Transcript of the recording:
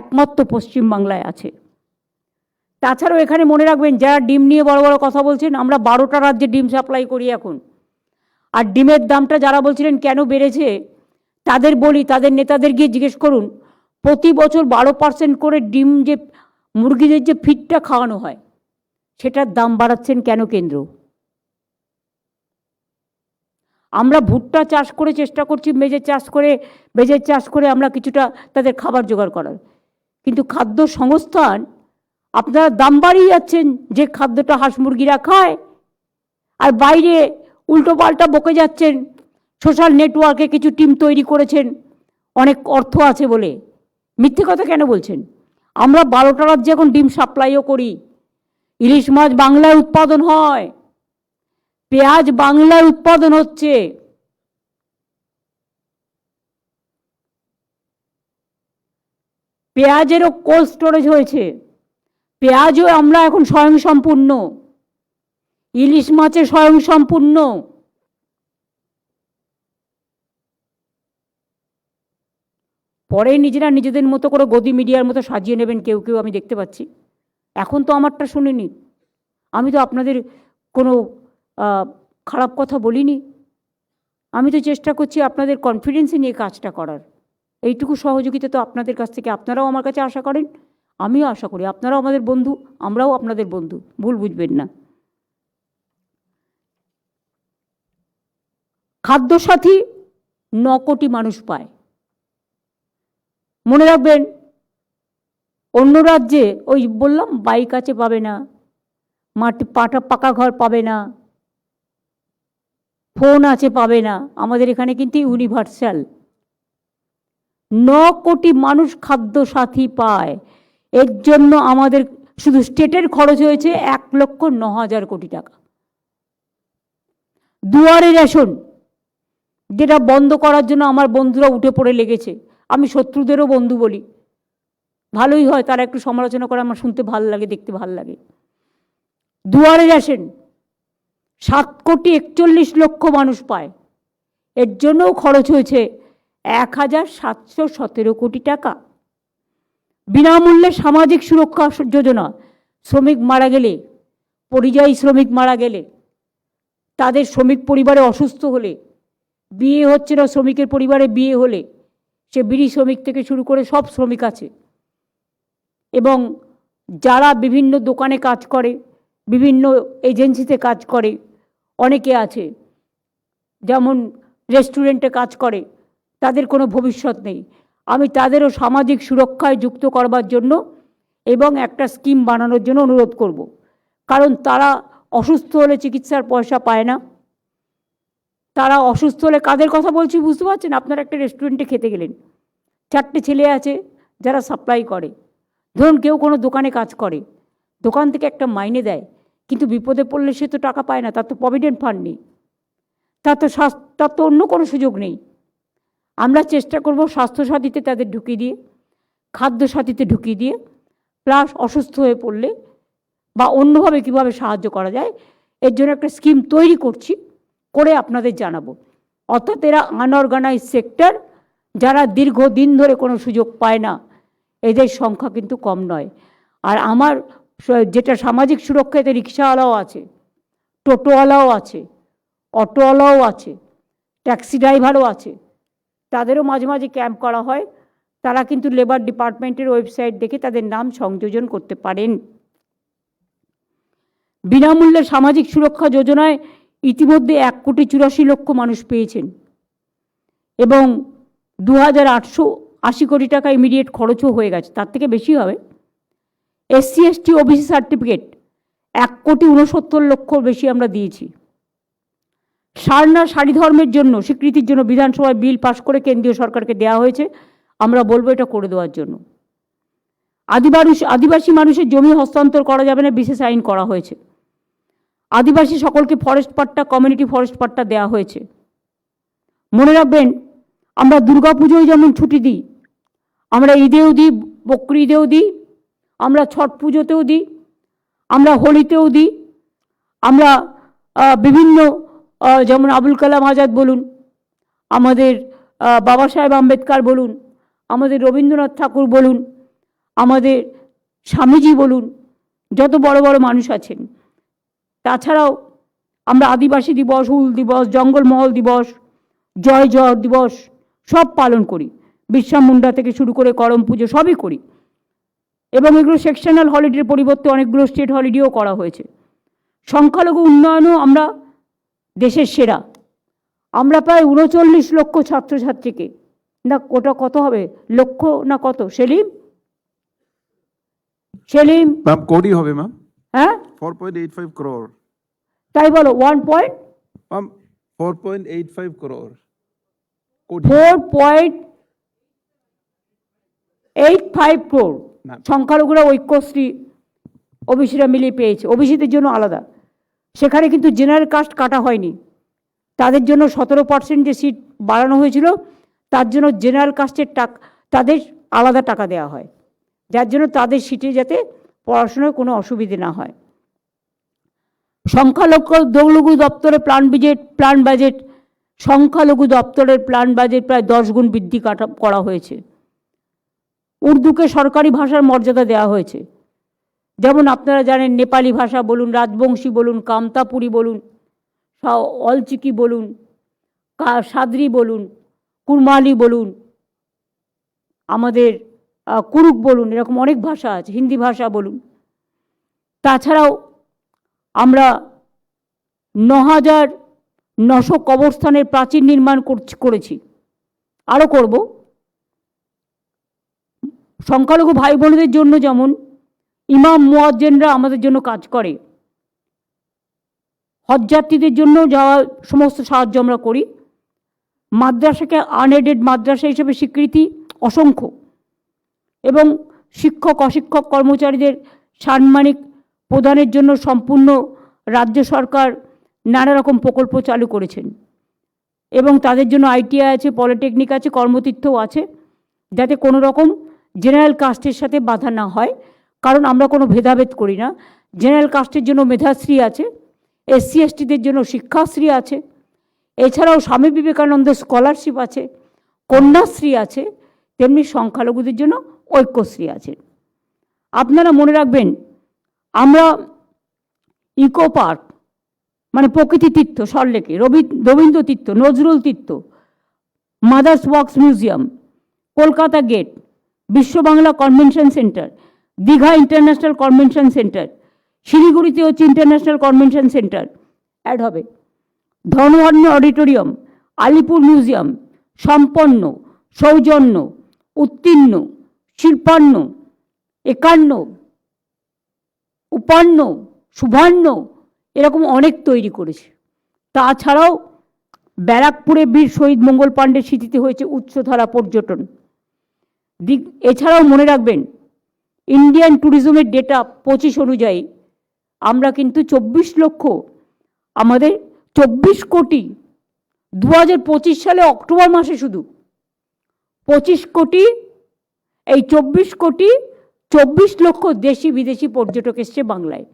একমাত্র পশ্চিমবাংলায় আছে। তাছাড়াও এখানে মনে রাখবেন, যারা ডিম নিয়ে বড় বড় কথা বলছেন, আমরা বারোটা রাজ্যে ডিম সাপ্লাই করি এখন। আর ডিমের দামটা যারা বলছিলেন কেন বেড়েছে, তাদের বলি, তাদের নেতাদের গিয়ে জিজ্ঞেস করুন, প্রতি বছর বারো পার্সেন্ট করে ডিম যে, মুরগিদের যে ফিডটা খাওয়ানো হয়, সেটার দাম বাড়াচ্ছেন কেন কেন্দ্র? আমরা ভুট্টা চাষ করে চেষ্টা করছি মেজের চাষ করে মেজের চাষ করে আমরা কিছুটা তাদের খাবার জোগাড় করার। কিন্তু খাদ্য সংস্থান, আপনারা দাম বাড়িয়ে যাচ্ছেন যে খাদ্যটা হাঁস মুরগিরা খায়, আর বাইরে উল্টো পাল্টা বকে যাচ্ছেন সোশ্যাল নেটওয়ার্কে কিছু টিম তৈরি করেছেন, অনেক অর্থ আছে বলে। মিথ্যে কথা কেন বলছেন? আমরা বারোটা রাজ্যে এখন ডিম সাপ্লাইও করি। ইলিশ মাছ বাংলায় উৎপাদন হয়। পেঁয়াজ বাংলায় উৎপাদন হচ্ছে। পেঁয়াজেরও কোল্ড স্টোরেজ হয়েছে। পেঁয়াজও আমরা এখন স্বয়ংসম্পূর্ণ। ইলিশ মাছে স্বয়ংসম্পূর্ণ। পরে নিজেরা নিজেদের মতো করে গদি মিডিয়ার মতো সাজিয়ে নেবেন কেউ কেউ, আমি দেখতে পাচ্ছি। এখন তো আমারটা শুনিনি। আমি তো আপনাদের কোনো খারাপ কথা বলিনি। আমি তো চেষ্টা করছি আপনাদের কনফিডেন্সে নিয়ে কাজটা করার। এইটুকু সহযোগিতা তো আপনাদের কাছ থেকে। আপনারাও আমার কাছে আশা করেন, আমিও আশা করি। আপনারাও আমাদের বন্ধু, আমরাও আপনাদের বন্ধু। ভুল বুঝবেন না। খাদ্যসাথী ন কোটি মানুষ পায়। মনে রাখবেন, অন্য রাজ্যে ওই বললাম, বাইক আছে পাবে না মাটি পাটা, পাকা ঘর পাবে না, ফোন আছে পাবে না। আমাদের এখানে কিন্তু ইউনিভার্সাল। ন কোটি মানুষ খাদ্য সাথী পায়। এর জন্য আমাদের শুধু স্টেটের খরচ হয়েছে এক লক্ষ ন হাজার কোটি টাকা। দুয়ারে রেশন, যেটা বন্ধ করার জন্য আমার বন্ধুরা উঠে পড়ে লেগেছে। আমি শত্রুদেরও বন্ধু বলি। ভালোই হয়, তারা একটু সমালোচনা করে আমার শুনতে ভালো লাগে, দেখতে ভালো লাগে। দুয়ারে রেশন, সাত কোটি একচল্লিশ লক্ষ মানুষ পায়। এর জন্যও খরচ হয়েছে এক হাজার সাতশো সতেরো কোটি টাকা। বিনামূল্যে সামাজিক সুরক্ষা যোজনা। শ্রমিক মারা গেলে, পরিযায়ী শ্রমিক মারা গেলে, তাদের শ্রমিক পরিবারে অসুস্থ হলে, বিয়ে হচ্ছে না শ্রমিকের পরিবারে বিয়ে হলে, সে বিড়ি শ্রমিক থেকে শুরু করে সব শ্রমিক আছে। এবং যারা বিভিন্ন দোকানে কাজ করে, বিভিন্ন এজেন্সিতে কাজ করে, অনেকে আছে, যেমন রেস্টুরেন্টে কাজ করে তাদের কোনো ভবিষ্যৎ নেই। আমি তাদেরও সামাজিক সুরক্ষায় যুক্ত করবার জন্য এবং একটা স্কিম বানানোর জন্য অনুরোধ করব। কারণ তারা অসুস্থ হলে চিকিৎসার পয়সা পায় না। তারা অসুস্থ হলে কাদের কথা বলছি বুঝতে পারছেন? আপনারা একটা রেস্টুরেন্টে খেতে গেলেন। চারটে ছেলে আছে যারা সাপ্লাই করে। ধরুন কেউ কোনো দোকানে কাজ করে। দোকান থেকে একটা মাইনে দেয়। কিন্তু বিপদে পড়লে সে তো টাকা পায় না, তার তো প্রভিডেন্ট ফান্ড নেই। তার তো স্বাস্থ্য, তার তো অন্য কোনো সুযোগ নেই। আমরা চেষ্টা করব স্বাস্থ্যসাথীতে তাদের ঢুকিয়ে দিয়ে, খাদ্য সাথীতে ঢুকিয়ে দিয়ে প্লাস অসুস্থ হয়ে পড়লে বা অন্যভাবে কীভাবে সাহায্য করা যায়, এর জন্য একটা স্কিম তৈরি করছি, করে আপনাদের জানাব। অর্থাৎ এরা আনঅর্গানাইজ সেক্টর যারা দীর্ঘদিন ধরে কোনো সুযোগ পায় না, এদের সংখ্যা কিন্তু কম নয়। আর আমার যেটা সামাজিক সুরক্ষা, এতে রিক্সাওয়ালাও আছে, টোটোওয়ালাও আছে, অটোওয়ালাও আছে, ট্যাক্সি ড্রাইভারও আছে তাদেরও মাঝে মাঝে ক্যাম্প করা হয়। তারা কিন্তু লেবার ডিপার্টমেন্টের ওয়েবসাইট দেখে তাদের নাম সংযোজন করতে পারেন। বিনামূল্যে সামাজিক সুরক্ষা যোজনায় ইতিমধ্যে এক কোটি চুরাশি লক্ষ মানুষ পেয়েছেন এবং দু হাজার আটশো আশি কোটি টাকা ইমিডিয়েট খরচও হয়ে গেছে, তার থেকে বেশি হবে। এসসি এসটি ওবিসি সার্টিফিকেট এক কোটি উনসত্তর লক্ষ বেশি আমরা দিয়েছি। সারনা শাড়ি ধর্মের জন্য, স্বীকৃতির জন্য বিধানসভায় বিল পাশ করে কেন্দ্রীয় সরকারকে দেওয়া হয়েছে, আমরা বলব এটা করে দেওয়ার জন্য। আদিবাসী আদিবাসী মানুষের জমি হস্তান্তর করা যাবে না, বিশেষ আইন করা হয়েছে। আদিবাসী সকলকে forest patta community forest patta দেওয়া হয়েছে। মনে রাখবেন, আমরা দুর্গা পুজোয় যেমন ছুটি দিই, আমরা ঈদেও দিই, বকরি ঈদেও দিই, আমরা ছট পুজোতেও দিই, আমরা হোলিতেও দিই, আমরা বিভিন্ন যেমন আবুল কালাম আজাদ বলুন, আমাদের বাবা সাহেব আম্বেদকর বলুন, আমাদের রবীন্দ্রনাথ ঠাকুর বলুন, আমাদের স্বামীজি বলুন, যত বড় বড় মানুষ আছেন। তাছাড়াও আমরা আদিবাসী দিবস হুল দিবস, জঙ্গলমহল দিবস, জয় জয় দিবস সব পালন করি। বিশ্রাম মুন্ডা থেকে শুরু করে করম পুজো সবই করি। এবং এগুলো সেকশনাল হলিডের পরিবর্তে অনেকগুলো স্টেট হলিডেও করা হয়েছে। সংখ্যালঘু উন্নয়নও আমরা দেশের সেরা। আমরা প্রায় উনচল্লিশ লক্ষ ছাত্রছাত্রীকে। না ওটা কত হবে? লক্ষ না কত? সেলিম? সেলিম? ম্যাম কোটি হবে ম্যাম। হ্যাঁ? Four point eight five crore তাই বলো one point ma'am four point eight five crore কোটি four point eight five crore Ma'am. সংখ্যালঘুরা ঐক্যশ্রী ওবিসিরা মিলিয়ে পেয়েছে। ওবিসিদের জন্য আলাদা। সেখানে কিন্তু জেনারেল কাস্ট কাটা হয়নি। তাদের জন্য সতেরো পার্সেন্ট যে সিট বাড়ানো হয়েছিল, তার জন্য জেনারেল কাস্টের টাকা, তাদের আলাদা টাকা দেওয়া হয়। যার জন্য তাদের সিটে যাতে পড়াশোনায় কোনো অসুবিধে না হয়। সংখ্যালঘু দৌলঘু দপ্তরের প্ল্যান বাজেট প্ল্যান বাজেট সংখ্যালঘু দপ্তরের প্ল্যান বাজেট প্রায় দশ গুণ বৃদ্ধি কাটা, করা হয়েছে। উর্দুকে সরকারি ভাষার মর্যাদা দেওয়া হয়েছে। যেমন আপনারা জানেন নেপালি ভাষা বলুন, রাজবংশী বলুন, কামতাপুরি বলুন অলচিকি বলুন সাদরি বলুন, কুরমালি বলুন, আমাদের কুরুক বলুন, এরকম অনেক ভাষা আছে, হিন্দি ভাষা বলুন। তাছাড়াও আমরা ন হাজার নশো কবরস্থানের প্রাচীর নির্মাণ করেছি আরও করব। সংখ্যালঘু ভাই বোনদের জন্য যেমন ইমাম মুয়াজ্জেনরা আমাদের জন্য কাজ করে। হজযাত্রীদের জন্য যাওয়া সমস্ত সাহায্য আমরা করি। মাদ্রাসাকে আনএডেড মাদ্রাসা হিসেবে স্বীকৃতি অসংখ্য। এবং শিক্ষক, অশিক্ষক কর্মচারীদের সাম্মানিক প্রদানের জন্য সম্পূর্ণ রাজ্য সরকার নানা রকম প্রকল্প চালু করেছেন। এবং তাদের জন্য আইটিআই আছে, পলিটেকনিক আছে, কর্মতীর্থও আছে, যাতে কোনো রকম জেনারেল কাস্টের সাথে বাধা না হয়। কারণ আমরা কোনো ভেদাভেদ করি না। জেনারেল কাস্টের জন্য মেধাশ্রী আছে এসসি এসটিদের জন্য শিক্ষাশ্রী আছে, এছাড়াও স্বামী বিবেকানন্দের স্কলারশিপ আছে, কন্যাশ্রী আছে, তেমনি সংখ্যালঘুদের জন্য ঐক্যশ্রী আছে। আপনারা মনে রাখবেন, আমরা ইকো পার্ক মানে Prakriti Tirtha সল্লেকে Rabi, Rabindra Tirtha, Nazrul Tirtha, Mother's Wax Museum, Kolkata gate, Biswa Bangla convention centre Digha international convention centre শিলিগুড়িতে হচ্ছে ইন্টারন্যাশনাল কনভেনশন সেন্টার অ্যাড হবে। ধর্মবর্ণ অডিটোরিয়াম, আলিপুর মিউজিয়াম, সম্পন্ন, সৌজন্য, উত্তীর্ণ, শিল্পান্ন, একান্ন, উপান্ন, সুবর্ণ, এরকম অনেক তৈরি করেছে। তাছাড়াও ব্যারাকপুরে বীর শহীদ মঙ্গল পাণ্ডের স্মৃতিতে হয়েছে উচ্চধারা পর্যটন। দিক এছাড়াও মনে রাখবেন ইন্ডিয়ান ট্যুরিজমের ডেটা পঁচিশ অনুযায়ী। আমরা কিন্তু চব্বিশ লক্ষ, আমাদের চব্বিশ কোটি দু হাজার পঁচিশ সালে অক্টোবর মাসে শুধু। পঁচিশ কোটি, এই চব্বিশ কোটি, চব্বিশ লক্ষ দেশি বিদেশি পর্যটক এসছে বাংলায়।